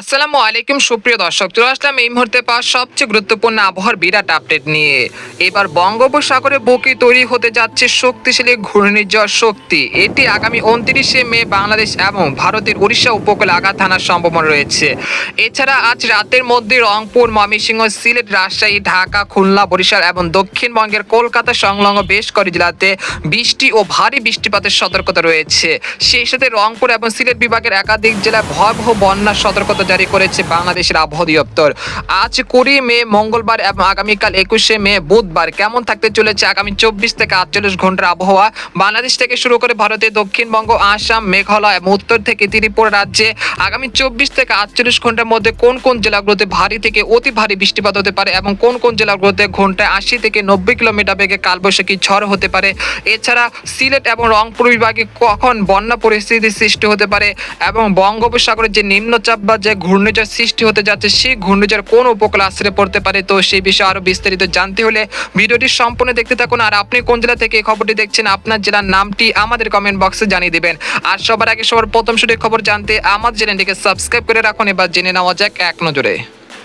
আসসালামু আলাইকুম, সুপ্রিয় দর্শক। চলে আসলাম এই মুহূর্তে পাওয়া সবচেয়ে গুরুত্বপূর্ণ আবহাওয়ার বিরাট আপডেট নিয়ে। এবার বঙ্গোপসাগরে বুকে তৈরি হতে যাচ্ছে শক্তিশালী ঘূর্ণিঝড় শক্তি। এটি আগামী উনত্রিশে মে বাংলাদেশ এবং ভারতের উড়িষ্যা উপকূলে আঘাত হানার সম্ভাবনা রয়েছে। এছাড়া আজ রাতের মধ্যে রংপুর, ময়মনসিংহ, সিলেট, রাজশাহী, ঢাকা, খুলনা, বরিশাল এবং দক্ষিণবঙ্গের কলকাতা সংলগ্ন বেশ কয়েক জেলাতে বৃষ্টি ও ভারী বৃষ্টিপাতের সতর্কতা রয়েছে। সেই সাথে রংপুর এবং সিলেট বিভাগের একাধিক জেলায় ভয়াবহ বন্যার সতর্কতা জারি করেছে বাংলাদেশের আবহাওয়া দপ্তর। আজ কুড়ি মে, মঙ্গলবার এবং আগামীকাল একুশে মে, বুধবার কেমন থাকতে চলেছে আগামী চব্বিশ থেকে আটচল্লিশ ঘণ্টার আবহাওয়া? বাংলাদেশ থেকে শুরু করে ভারতের দক্ষিণবঙ্গ, আসাম, মেঘালয় এবং উত্তর থেকে ত্রিপুরা রাজ্যে আগামী চব্বিশ থেকে আটচল্লিশ ঘণ্টার মধ্যে কোন কোন জেলাগুলোতে ভারী থেকে অতি ভারী বৃষ্টিপাত হতে পারে এবং কোন কোন জেলাগুলোতে ঘন্টায় আশি থেকে নব্বই কিলোমিটার বেগে কালবৈশাখী ঝড় হতে পারে? এছাড়া সিলেট এবং রংপুর বিভাগে কখন বন্যা পরিস্থিতির সৃষ্টি হতে পারে এবং বঙ্গোপসাগরের যে নিম্নচাপ বা যে ঘূর্ণিঝড় সৃষ্টি হতে যাচ্ছে, সেই ঘূর্ণিঝড় কোন উপকূল আশ্রয় পড়তে পারে? তো সেই বিষয়ে আরও বিস্তারিত জানতে হলে ভিডিওটি সম্পূর্ণ দেখতে থাকুন। আর আপনি কোন জেলা থেকে এই খবরটি দেখছেন, আপনার জেলার নামটি আমাদের কমেন্ট বক্সে জানিয়ে দেবেন। আর সবার আগে সবার প্রথম শুধু খবর জানতে আমার চ্যানেলটিকে সাবস্ক্রাইব করে রাখুন। এবার জেনে নেওয়া যাক এক নজরে।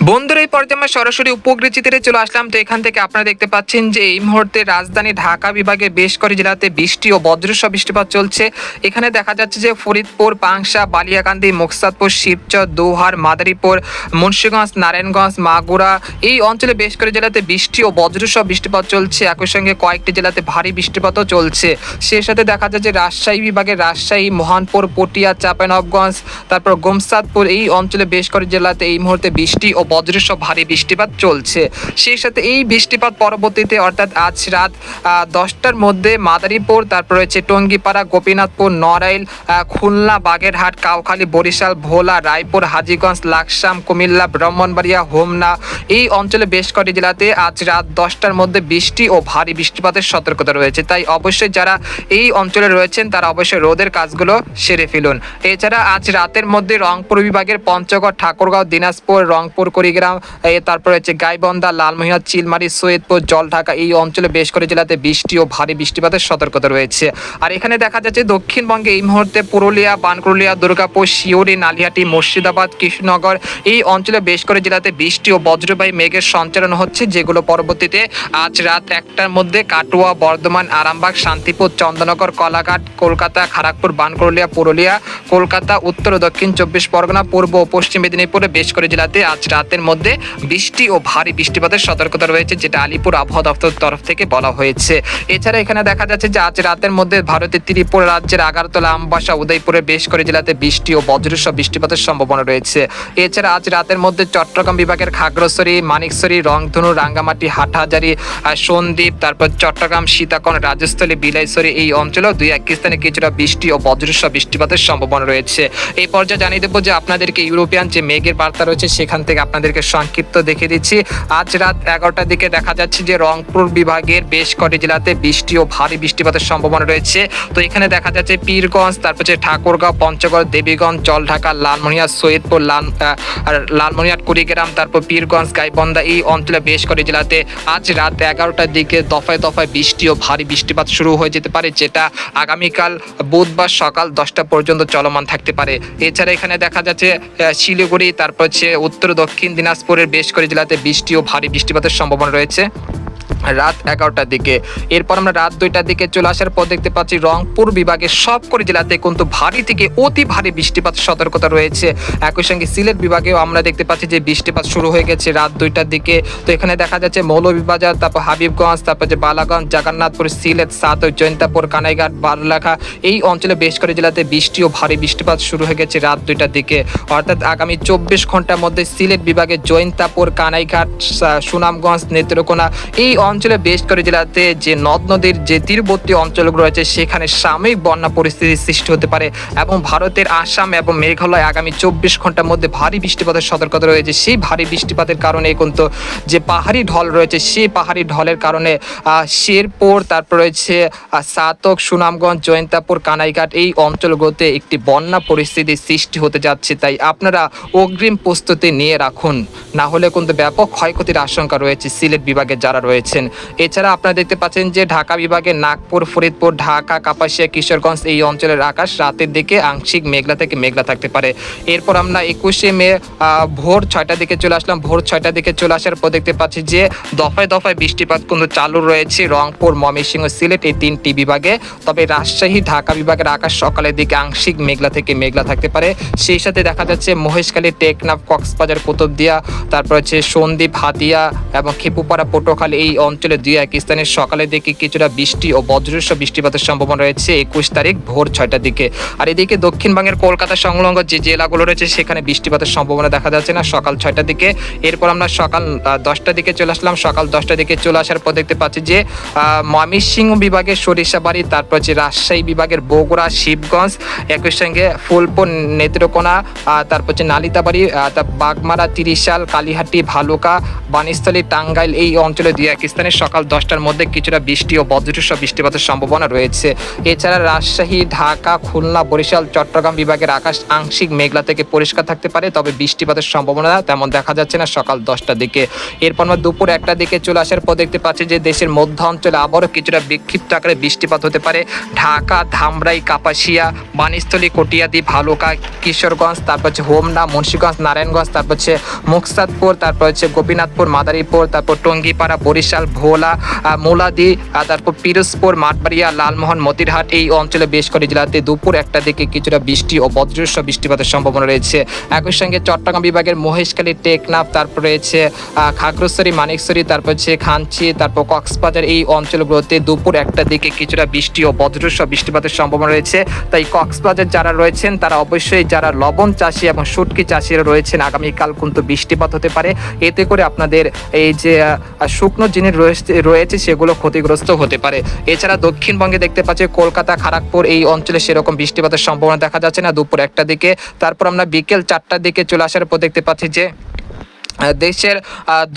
বন্ধুরা, এই পর্যায়ে আমরা সরাসরি উপগ্রহ চিত্রে চলে আসলাম। তো এখান থেকে আপনারা দেখতে পাচ্ছেন যে এই মুহূর্তে রাজধানী ঢাকা বিভাগে বেশ কয়েক জেলাতে বৃষ্টি ও বজ্রসহ বৃষ্টিপাত চলছে। এখানে দেখা যাচ্ছে যে ফরিদপুর পাংশা বালিয়াকান্দি, মুকসাদপুর, শিবচর, দোহার, মাদারীপুর, মুন্সিগঞ্জ, নারায়ণগঞ্জ, মাগুরা এই অঞ্চলে বেশ কয়েক জেলাতে বৃষ্টি ও বজ্রসহ বৃষ্টিপাত চলছে। একই সঙ্গে কয়েকটি জেলাতে ভারী বৃষ্টিপাতও চলছে। সেই সাথে দেখা যাচ্ছে রাজশাহী বিভাগের রাজশাহী, মহানপুর, পটিয়া চাঁপাইনবগঞ্জ তারপর গোমসাদপুর এই অঞ্চলে বেশ কয়েক জেলাতে এই মুহূর্তে বৃষ্টি ও বজ্রসহ ভারী বৃষ্টিপাত চলছে। সেই সাথে এই বৃষ্টিপাত পরবর্তীতে অর্থাৎ আজ রাত দশটার মধ্যে মাদারীপুর, তারপর রয়েছে টঙ্গিপাড়া, গোপীনাথপুর, নড়াইল খুলনা, বাগেরহাট, কাউখালী, বরিশাল, ভোলা, রায়পুর, হাজীগঞ্জ, লাকসাম, কুমিল্লা, ব্রাহ্মণবাড়িয়া, হোমনা এই অঞ্চলে বেশ কটি জেলাতে আজ রাত দশটার মধ্যে বৃষ্টি ও ভারী বৃষ্টিপাতের সতর্কতা রয়েছে। তাই অবশ্যই যারা এই অঞ্চলে রয়েছেন, তারা অবশ্যই রোদের কাজগুলো সেরে ফেলুন। এছাড়া আজ রাতের মধ্যে রংপুর বিভাগের পঞ্চগড়, ঠাকুরগাঁও, দিনাজপুর, রংপুর কুড়িগ্রাম তারপর হচ্ছে গাইবন্ধা লালমহিয়া চিলমারি, সৈয়দপুর, জলঢাকা এই অঞ্চলে বেশ করে জেলাতে বৃষ্টি ও ভারী বৃষ্টিপাতের সতর্কতা রয়েছে। আর এখানে দেখা যাচ্ছে দক্ষিণবঙ্গে এই মুহূর্তে পুরুলিয়া বানকুরুলিয়া দুর্গাপুর শিউরি নালিয়াটি মুর্শিদাবাদ, কৃষ্ণনগর এই অঞ্চলে বেশ করে জেলাতে বৃষ্টি ও বজ্রবায়ু মেঘের সঞ্চালন হচ্ছে, যেগুলো পরবর্তীতে আজ রাত একটার মধ্যে কাটুয়া, বর্ধমান, আরামবাগ, শান্তিপুর, চন্দ্রনগর, কলাঘাট, কলকাতা খড়গপুর বানকুরুলিয়া পুরুলিয়া, কলকাতা, উত্তর ও দক্ষিণ চব্বিশ পরগনা, পূর্ব ও পশ্চিম মেদিনীপুরে বেশ করে জেলাতে আজ রাতের মধ্যে বৃষ্টি ও ভারী বৃষ্টিপাতের সতর্কতা রয়েছে, যেটা আলিপুর আবহাওয়া দপ্তর তরফ থেকে বলা হয়েছে। এছাড়া এখানে দেখা যাচ্ছে যে আজ রাতের মধ্যে ভারতের ত্রিপুরা রাজ্যের আগারতলা, আমবাসা, উদয়পুরের বেশ করে জেলাতে বৃষ্টি ও বজ্রসহ বৃষ্টিপাতের সম্ভাবনা রয়েছে। এছাড়া আজ রাতের মধ্যে চট্টগ্রাম বিভাগের খাগড়াছড়ি, মানিকছড়ি, রংধনু, রাঙ্গামাটি, হাটহাজারি সন্দ্বীপ, তারপর চট্টগ্রাম সীতাকন রাজস্থলী, বিলাইছড়ি এই অঞ্চলেও দুই এক স্থানে কিছুটা বৃষ্টি ও বজ্রসহ বৃষ্টিপাতের সম্ভাবনা রয়েছে। এই পর্যায়ে জানিয়ে দেবো যে আপনাদেরকে ইউরোপিয়ান যে মেঘের বার্তা রয়েছে, সেখান থেকে আপনাদেরকে সংক্ষিপ্ত দেখে দিচ্ছি। আজ রাত এগারোটার দিকে দেখা যাচ্ছে যে রংপুর বিভাগের বেশ কটি জেলাতে বৃষ্টি ও ভারী বৃষ্টিপাতের সম্ভাবনা রয়েছে। তো এখানে দেখা যাচ্ছে পীরগঞ্জ, তারপর হচ্ছে ঠাকুরগাঁও, পঞ্চগড়, দেবীগঞ্জ, জলঢাকা, লালমনিয়া, সৈয়দপুর, লাল লালমনিয়াট কুড়িগ্রাম, তারপর পীরগঞ্জ, গাইবন্ধা এই অঞ্চলে বেশ কটি জেলাতে আজ রাত এগারোটার দিকে দফায় দফায় বৃষ্টি ও ভারী বৃষ্টিপাত শুরু হয়ে যেতে পারে, যেটা আগামীকাল বুধবার সকাল দশটা পর্যন্ত চলমান থাকতে পারে। এছাড়া এখানে দেখা যাচ্ছে শিলিগুড়ি, তারপর হচ্ছে উত্তর দক্ষিণ দিনাজপুরের বেশ কয়েক জেলাতে বৃষ্টি ও ভারী বৃষ্টিপাতের সম্ভাবনা রয়েছে। রাত এগারোটার দিকে। এরপর আমরা রাত দুইটার দিকে চলে আসার পর দেখতে পাচ্ছি রংপুর বিভাগের সবকটি জেলাতে কিন্তু ভারী থেকে অতি ভারী বৃষ্টিপাত, সতর্কতা রয়েছে। একই সঙ্গে সিলেট বিভাগেও আমরা দেখতে পাচ্ছি যে বৃষ্টিপাত শুরু হয়ে গেছে রাত দুইটার দিকে। তো এখানে দেখা যাচ্ছে মৌলভীবাজার, তারপর হাবিবগঞ্জ, তারপর যে বালাগঞ্জ, জগন্নাথপুর, সিলেট সাত জৈন্তাপুর, কানাইঘাট, বারলাখা এই অঞ্চলে বেশ করে জেলাতে বৃষ্টি ও ভারী বৃষ্টিপাত শুরু হয়ে গেছে রাত দুইটার দিকে। অর্থাৎ আগামী চব্বিশ ঘণ্টার মধ্যে সিলেট বিভাগে জৈন্তাপুর, কানাইঘাট সুনামগঞ্জ, নেত্রকোনা এই অঞ্চলে বেশ করে জেলাতে যে নদ নদীর যে তীরবর্তী অঞ্চলগুলো রয়েছে, সেখানে সাময়িক বন্যা পরিস্থিতির সৃষ্টি হতে পারে এবং ভারতের আসাম এবং মেঘালয় আগামী চব্বিশ ঘণ্টার মধ্যে ভারী বৃষ্টিপাতের সতর্কতা রয়েছে। সেই ভারী বৃষ্টিপাতের কারণে কিন্তু যে পাহাড়ি ঢল রয়েছে, সেই পাহাড়ি ঢলের কারণে শেরপুর, তারপর রয়েছে সাতক, সুনামগঞ্জ, জয়ন্তাপুর, কানাইঘাট এই অঞ্চলগুলোতে একটি বন্যা পরিস্থিতির সৃষ্টি হতে যাচ্ছে। তাই আপনারা অগ্রিম প্রস্তুতি নিয়ে রাখুন। না হলে কিন্তু ব্যাপক ক্ষয়ক্ষতির আশঙ্কা রয়েছে সিলেট বিভাগে যারা রয়েছে। পাচ্ছেন। এছাড়া আপনারা দেখতে পাচ্ছেন যে ঢাকা বিভাগে নাগপুর, ফরিদপুর, ঢাকা, কাপাসিয়া, কিশোরগঞ্জ এই অঞ্চলের আকাশ রাতের দিকে আংশিক মেঘলা থেকে মেঘলা থাকতে পারে। এরপর আমরা একুশে মে ভোর ছয়টার দিকে চলে আসলাম। ভোর ছয়টার দিকে চলে আসার পর দেখতে পাচ্ছি যে দফায় দফায় বৃষ্টিপাত কিন্তু চালু রয়েছে রংপুর, ময়মনসিংহ, সিলেট এই তিনটি বিভাগে। তবে রাজশাহী, ঢাকা বিভাগের আকাশ সকালের দিকে আংশিক মেঘলা থেকে মেঘলা থাকতে পারে। সেই সাথে দেখা যাচ্ছে মহেশখালী, টেকনাফ, কক্সবাজার, কুতুবদিয়া, তারপর হচ্ছে সন্দ্বীপ, হাতিয়া এবং খেপুপাড়া, পটুয়াখালী এই অঞ্চলে দুই এক স্থানে সকালের দিকে কিছুটা বৃষ্টি ও বজ্রস্ব বৃষ্টিপাতের সম্ভাবনা রয়েছে। একুশ তারিখ ভোর ছয়টার দিকে। আর এদিকে দক্ষিণবঙ্গের কলকাতা সংলগ্ন যে জেলাগুলো রয়েছে, সেখানে বৃষ্টিপাতের সম্ভাবনা দেখা যাচ্ছে না সকাল ছয়টার দিকে। এরপর আমরা সকাল দশটার দিকে চলে আসলাম। সকাল দশটার দিকে চলে আসার পর দেখতে পাচ্ছি যে ময়মনসিংহ বিভাগের সরিষাবাড়ি, তারপর হচ্ছে রাজশাহী বিভাগের বগুড়া, শিবগঞ্জ, একই সঙ্গে ফুলপুর, নেত্রকোনা তারপর হচ্ছে নালিতাবাড়ি বাগমারা, তিরিশাল, কালীহাটি, ভালুকা বানিস্থলী টাঙ্গাইল এই অঞ্চলে দুই এক স্থানে সকাল দশটার মধ্যে কিছুটা বৃষ্টি ও বজ্রসহ বৃষ্টিপাতের সম্ভাবনা রয়েছে। এছাড়া রাজশাহী, ঢাকা, খুলনা, বরিশাল, চট্টগ্রাম বিভাগের আকাশ আংশিক মেঘলা থেকে পরিষ্কার থাকতে পারে, তবে বৃষ্টিপাতের সম্ভাবনা তেমন দেখা যাচ্ছে না সকাল দশটার দিকে। এরপর দুপুর একটার দিকে চলে আসার পর দেখতে পাচ্ছি যে দেশের মধ্য অঞ্চলে আবারও কিছুটা বিক্ষিপ্ত আকারে বৃষ্টিপাত হতে পারে। ঢাকা, ধামরাই, কাপাসিয়া বানিস্থলী কটিয়াদি, ভালুকা, কিশোরগঞ্জ, তারপর হচ্ছে হোমনা, মুন্সীগঞ্জ, নারায়ণগঞ্জ, তারপর হচ্ছে মুকসাদপুর, তারপর হচ্ছে গোপীনাথপুর, মাদারীপুর, তারপর টঙ্গিপাড়া, বরিশাল ভোলা মোলাদি তারপর পিরোজপুর, মাঠবাড়িয়া, লালমোহন, মতিরহাট এই অঞ্চলে বেশ কয়েকটি জেলাতে দুপুর একটা দিকে কিছুটা বৃষ্টি ও বজ্রস্ব বৃষ্টিপাতের সম্ভাবনা রয়েছে। একই সঙ্গে চট্টগ্রাম বিভাগের মহেশখালী, টেকনাফ, তারপর রয়েছে খাগড়াছড়ি, মানিকছড়ি, তারপর হচ্ছে খানচি তারপর কক্সবাজার এই অঞ্চলগুলোতে দুপুর একটা দিকে কিছুটা বৃষ্টি ও বজ্রস্ব বৃষ্টিপাতের সম্ভাবনা রয়েছে। তাই কক্সবাজার যারা রয়েছেন, তারা অবশ্যই যারা লবণ চাষি এবং শুটকি চাষিরা রয়েছেন, আগামীকাল কিন্তু বৃষ্টিপাত হতে পারে। এতে করে আপনাদের এই যে শুকনো জিনিস রয়েছে সেগুলো ক্ষতিগ্রস্ত হতে পারে। এছাড়া দক্ষিণবঙ্গে দেখতে পাচ্ছি কলকাতা খড়গপুর এই অঞ্চলে সেরকম বৃষ্টিপাতের সম্ভাবনা দেখা যাচ্ছে না দুপুর একটা দিকে। তারপর আমরা বিকেল চারটার দিকে চলে আসার পর দেখতে পাচ্ছি যে দেশের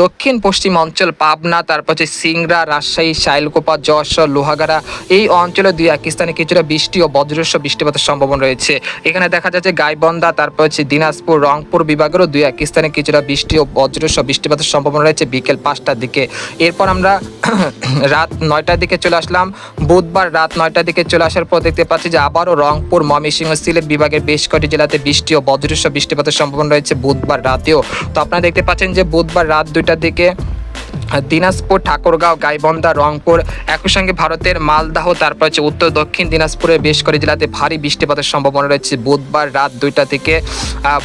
দক্ষিণ পশ্চিম অঞ্চল পাবনা, তারপর হচ্ছে সিংড়া, রাজশাহী, শাইলকোপা, যশোর, লোহাগাড়া, এই অঞ্চলে দুই এক স্থানে কিছুটা বৃষ্টি ও বজ্রস্ব বৃষ্টিপাতের সম্ভাবনা রয়েছে। এখানে দেখা যাচ্ছে গাইবন্ধা, তারপর হচ্ছে দিনাজপুর, রংপুর বিভাগেরও দুই এক স্থানে কিছুটা বৃষ্টি ও বজ্রস্ব বৃষ্টিপাতের সম্ভাবনা রয়েছে বিকেল পাঁচটার দিকে। এরপর আমরা রাত নয়টার দিকে চলে আসলাম। বুধবার রাত নয়টার দিকে চলে আসার পর দেখতে পাচ্ছি যে আবারও রংপুর, ময়মনসিংহ, সিলেট বিভাগের বেশ কয়েকটি জেলাতে বৃষ্টি ও বজ্রস্ব বৃষ্টিপাতের সম্ভাবনা রয়েছে বুধবার রাতেও। তো আপনারা দেখতে পাচ্ছেন যে বুধবার রাত দুইটার দিকে দিনাজপুর, ঠাকুরগাঁও, গাইবন্ধা, রংপুর, একই সঙ্গে ভারতের মালদাহ, তারপর হচ্ছে উত্তর, দক্ষিণ দিনাজপুরের বেশ কয়েকটি জেলাতে ভারী বৃষ্টিপাতের সম্ভাবনা রয়েছে বুধবার রাত দুইটা থেকে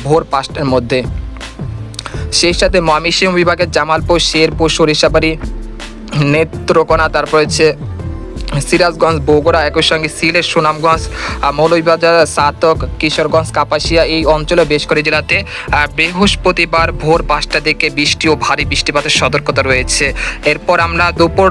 ভোর পাঁচটার মধ্যে। সেই সাথে ময়মনসিংহ বিভাগের জামালপুর, শেরপুর, সরিষাবাড়ি, নেত্রকোনা, তারপর হচ্ছে সিরাজগঞ্জ, বগুড়া, একই সঙ্গে সিলেট, সুনামগঞ্জ মৌলভীবাজার, সাতক, কিশোরগঞ্জ, কাপাসিয়া এই অঞ্চলে বেশ করে জেলাতে বৃহস্পতিবার ভোর পাঁচটা দিকে বৃষ্টি ও ভারী বৃষ্টিপাতের সতর্কতা রয়েছে। এরপর আমরা দুপুর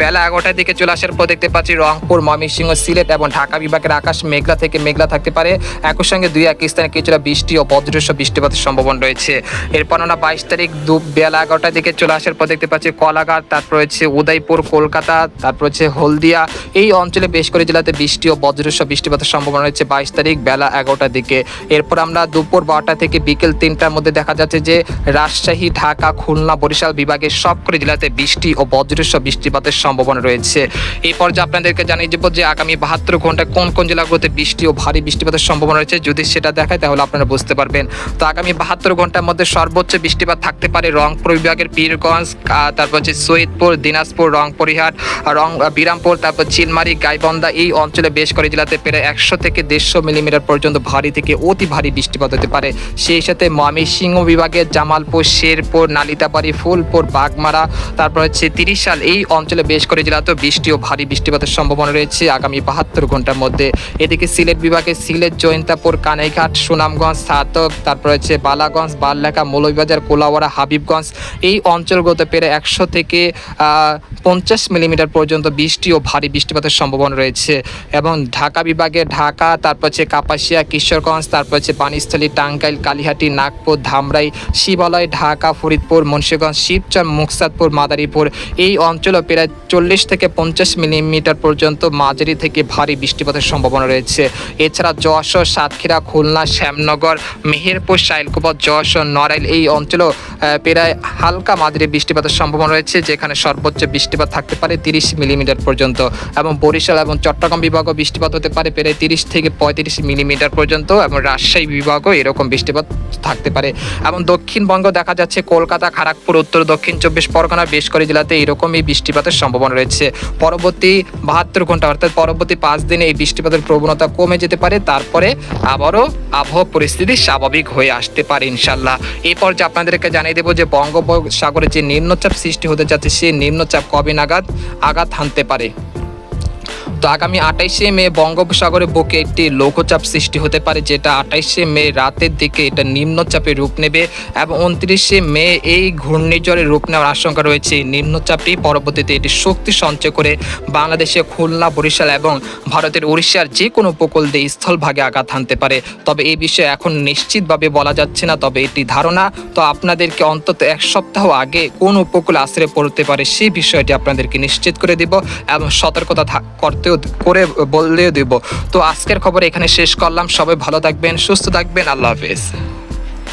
বেলা এগারোটার দিকে চলে আসার পর দেখতে পাচ্ছি রংপুর, ময়মনসিংহ, সিলেট এবং ঢাকা বিভাগের আকাশ মেঘলা থেকে মেঘলা থাকতে পারে। একই সঙ্গে দুই এক স্থানে কিছুটা বৃষ্টি ও বজ্রস্ব বৃষ্টিপাতের সম্ভাবনা রয়েছে। এরপর আমরা বাইশ তারিখ দু, বেলা এগারোটার দিকে চলে আসার পর দেখতে পাচ্ছি কলাঘাট, তারপর হচ্ছে উদয়পুর, কলকাতা তারপর হচ্ছে হলদিয়া, এই অঞ্চলে বেশ করে জেলাতে বৃষ্টি ও বজ্রস্ব বৃষ্টিপাতের সম্ভাবনা রয়েছে বাইশ তারিখ বেলা এগারোটার দিকে। এরপর আমরা দুপুর বারোটা থেকে বিকেল তিনটার মধ্যে দেখা যাচ্ছে যে রাজশাহী, ঢাকা, খুলনা, বরিশাল বিভাগের সবকটি জেলাতে বৃষ্টি ও বজ্রস্ব বৃষ্টিপাতের সম্ভাবনা রয়েছে। এই পর্যায়ে আপনাদেরকে জানিয়ে দেবো যে আগামী বাহাত্তর ঘন্টায় কোন কোন জেলাগুলোতে বৃষ্টি ও ভারী বৃষ্টিপাতের সম্ভাবনা রয়েছে। যদি সেটা দেখায় তাহলে আপনারা বুঝতে পারবেন। তো আগামী বাহাত্তর ঘণ্টার মধ্যে সর্বোচ্চ বৃষ্টিপাত থাকতে পারে রংপুর বিভাগের পীরগঞ্জ তারপর হচ্ছে সৈয়দপুর, দিনাজপুর, রংপুরিহাট রং বিরামপুর, তারপর চিলমারি গাইবন্ধা এই অঞ্চলে বেশ করে জেলাতে প্রায় একশো থেকে দেড়শো মিলিমিটার পর্যন্ত ভারী থেকে অতি ভারী বৃষ্টিপাত হতে পারে। সেই সাথে ময়মনসিংহ বিভাগের জামালপুর, শেরপুর, নালিতাবাড়ি, ফুলপুর, বাগমারা, তারপর হচ্ছে তিরিশ সাল এই অঞ্চলে বেশ করে জেলাতেও বৃষ্টি ও ভারী বৃষ্টিপাতের সম্ভাবনা রয়েছে আগামী বাহাত্তর ঘণ্টার মধ্যে। এদিকে সিলেট বিভাগে সিলেট, জৈন্তাপুর, কানাইঘাট, সুনামগঞ্জ, সাতক, তারপর হচ্ছে বালাগঞ্জ বাল্লাকা মৌলভীবাজার, কোলাওয়াড়া, হাবিবগঞ্জ এই অঞ্চলগুলোতে প্রায় একশো থেকে পঞ্চাশ মিলিমিটার পর্যন্ত বৃষ্টি ও ভারী বৃষ্টিপাতের সম্ভাবনা রয়েছে। এবং ঢাকা বিভাগে ঢাকা, তারপর হচ্ছে কাপাসিয়া, কিশোরগঞ্জ, তারপর হচ্ছে বাণীস্থলী টাঙ্গাইল, কালিহাটি, নাগপুর, ধামরাই, শিবালয়, ঢাকা, ফরিদপুর, মুন্সীগঞ্জ, শিবচর, মুকসাদপুর, মাদারীপুর এই অঞ্চলে প্রায় চল্লিশ থেকে পঞ্চাশ মিলিমিটার পর্যন্ত মাঝারি থেকে ভারী বৃষ্টিপাতের সম্ভাবনা রয়েছে। এছাড়া যশোর, সাতক্ষীরা, খুলনা, শ্যামনগর, মেহেরপুর, শাইলকুপা, যশোর, নড়াইল এই অঞ্চলেও প্রায় হালকা মাঝারি বৃষ্টিপাতের সম্ভাবনা রয়েছে, যেখানে সর্বোচ্চ বৃষ্টিপাত থাকতে পারে তিরিশ মিলিমিটার পর্যন্ত এবং বরিশাল এবং চট্টগ্রাম বিভাগও বৃষ্টিপাত হতে পারে প্রায় তিরিশ থেকে পঁয়ত্রিশ মিলিমিটার পর্যন্ত এবং রাজশাহী বিভাগও এরকম বৃষ্টিপাত থাকতে পারে। এবং দক্ষিণবঙ্গ দেখা যাচ্ছে কলকাতা খড়গপুর উত্তর, দক্ষিণ চব্বিশ পরগনা বেশ করে জেলাতে এরকমই বৃষ্টিপাতের সম্ভাবনা রয়েছে। পরবর্তী বাহাত্তর ঘণ্টা অর্থাৎ পরবর্তী পাঁচ দিনে এই বৃষ্টিপাতের প্রবণতা কমে যেতে পারে, তারপরে আবারও আবহাওয়া পরিস্থিতি স্বাভাবিক হয়ে আসতে পারে ইনশাল্লাহ এই পর্যায়ে আপনাদেরকে জানিয়ে দেবো যে বঙ্গোপসাগরে যে নিম্নচাপ সৃষ্টি হতে যাচ্ছে সেই নিম্নচাপ কবে নাগাদ? আঘাত হানতে পারে। আগামী আঠাইশে মে বঙ্গোপসাগরে বুকে একটি লঘুচাপ সৃষ্টি হতে পারে, যেটা আঠাইশে মে রাতের দিকে এটা নিম্নচাপে রূপ নেবে এবং উনত্রিশে মে এই ঘূর্ণিঝড়ের রূপ নেওয়ার আশঙ্কা রয়েছে। নিম্নচাপটি পরবর্তীতে এটি শক্তি সঞ্চয় করে বাংলাদেশে খুলনা, বরিশাল এবং ভারতের উড়িষ্যার যে কোনো উপকূল দিয়ে স্থলভাগে আঘাত হানতে পারে। তবে এই বিষয়ে এখন নিশ্চিতভাবে বলা যাচ্ছে না, তবে এটি ধারণা। তো আপনাদেরকে অন্তত এক সপ্তাহ আগে কোন উপকূল আশ্রয় পড়তে পারে সেই বিষয়টি আপনাদেরকে নিশ্চিত করে দিব এবং সতর্কতা করতেও করে বলে দিব। তো আজকের খবর এখানে শেষ করলাম। সবাই ভালো থাকবেন, সুস্থ থাকবেন। আল্লাহ হাফেজ।